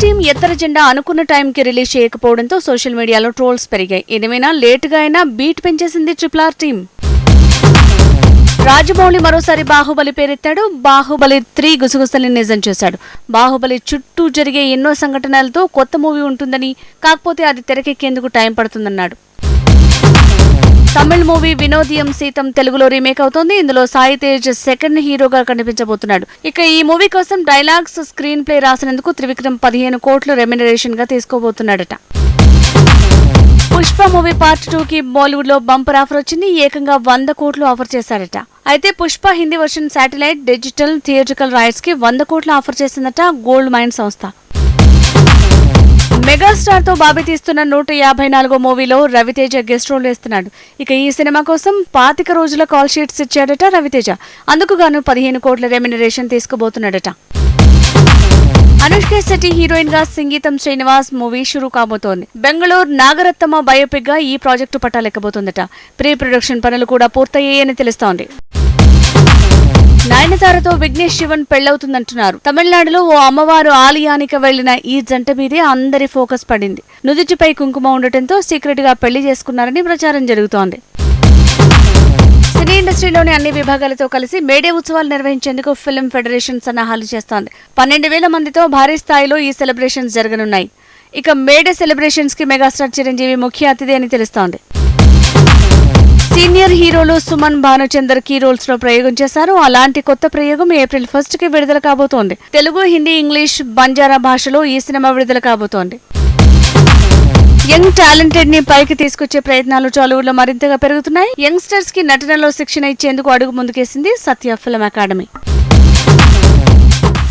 Team ఎత్తర జెండా అనుకున్న టైంకి రిలీజ్ చేయకపోవడంతో సోషల్ మీడియాలో ట్రోల్స్ పెరిగాయి. ఏదేమైనా లేటుగా అయినా బీట్ పెంచేసింది ట్రిపుల్ ఆర్ టీం రాజమౌళి మరోసారి బాహుబలి పేరెత్తాడు. బాహుబలి త్రీ గుసగుసల్ని నిజం చేశాడు. బాహుబలి చుట్టూ జరిగే ఎన్నో సంఘటనలతో కొత్త మూవీ ఉంటుందని కాకపోతే అది తెరకెక్కేందుకు టైం పడుతుందన్నాడు. తమిళ్ మూవీ వినోదియం సీతం తెలుగులో రీమేక్ అవుతోంది. ఇందులో సాయి తేజ్ సెకండ్ హీరోగా కనిపించబోతున్నాడు. ఇక ఈ మూవీ కోసం డైలాగ్స్ స్క్రీన్ ప్లే రాసినందుకు త్రివిక్రమ్ పదిహేను కోట్లు రెమ్యునరేషన్గా తీసుకోబోతున్నాడట. పుష్ప మూవీ పార్ట్ టూ కి బాలీవుడ్లో బంపర్ ఆఫర్ వచ్చింది. ఏకంగా వంద కోట్లు ఆఫర్ చేశారట. అయితే Pushpa Hindi version satellite digital theatrical రైట్స్కి వంద కోట్లు ఆఫర్ చేసిందట గోల్డ్ మైన్ సంస్థ. మెగాస్టార్తో బాబీ తీస్తున్న నూట యాభై నాలుగో మూవీలో రవితేజ గెస్ట్ రోల్ వేస్తున్నాడు. ఇక ఈ సినిమా కోసం పాతిక రోజుల కాల్ షీట్స్ ఇచ్చాడట రవితేజ. అందుకు గాను పదిహేను కోట్ల రెమ్యునరేషన్ తీసుకుపోతున్నాడట అనుష్క శెట్టి హీరోయిన్గా సంగీతం శ్రీనివాస్ మూవీ షురూ కాబోతోంది. బెంగళూరు నాగరత్తమ్మ బయోపిక్గా ఈ ప్రాజెక్టు పట్టాలెక్కబోతుందట. ప్రీ ప్రొడక్షన్ పనులు కూడా పూర్తయ్యాయని తెలుస్తోంది. నయనతారతో విఘ్నేష్ శివన్ పెళ్ళవుతుందంటున్నారు తమిళనాడులో ఓ అమ్మవారు ఆలయానికి వెళ్ళిన ఈ జంట మీదే అందరి ఫోకస్ పడింది. నుదుటిపై కుంకుమ ఉండటంతో సీక్రెట్గా పెళ్ళి చేసుకున్నారని ప్రచారం జరుగుతోంది. సినీ ఇండస్ట్రీలోని అన్ని విభాగాలతో కలిసి మేడే ఉత్సవాలు నిర్వహించేందుకు ఫిల్మ్ ఫెడరేషన్ సన్నాహాలు చేస్తోంది. పన్నెండు వేల మందితో భారీ స్థాయిలో ఈ సెలబ్రేషన్స్ జరగనున్నాయి. ఇక మేడే సెలబ్రేషన్స్కి మెగాస్టార్ చిరంజీవి ముఖ్య అతిథి అని తెలుస్తోంది. సీనియర్ హీరోలు సుమన్ భానుచందర్ కీ రోల్స్లో ప్రయోగం చేశారు. అలాంటి కొత్త ప్రయోగం ఏప్రిల్ ఫస్ట్కి విడుదల కాబోతోంది. తెలుగు హిందీ ఇంగ్లీష్ బంజారా భాషలో ఈ సినిమా విడుదల కాబోతోంది. యంగ్ టాలెంటెడ్ని పైకి తీసుకొచ్చే ప్రయత్నాలు టాలీవుడ్లో మరింతగా పెరుగుతున్నాయి. యంగ్స్టర్స్కి నటనలో శిక్షణ ఇచ్చేందుకు అడుగు ముందుకేసింది సత్య ఫిల్మ్ అకాడమీ.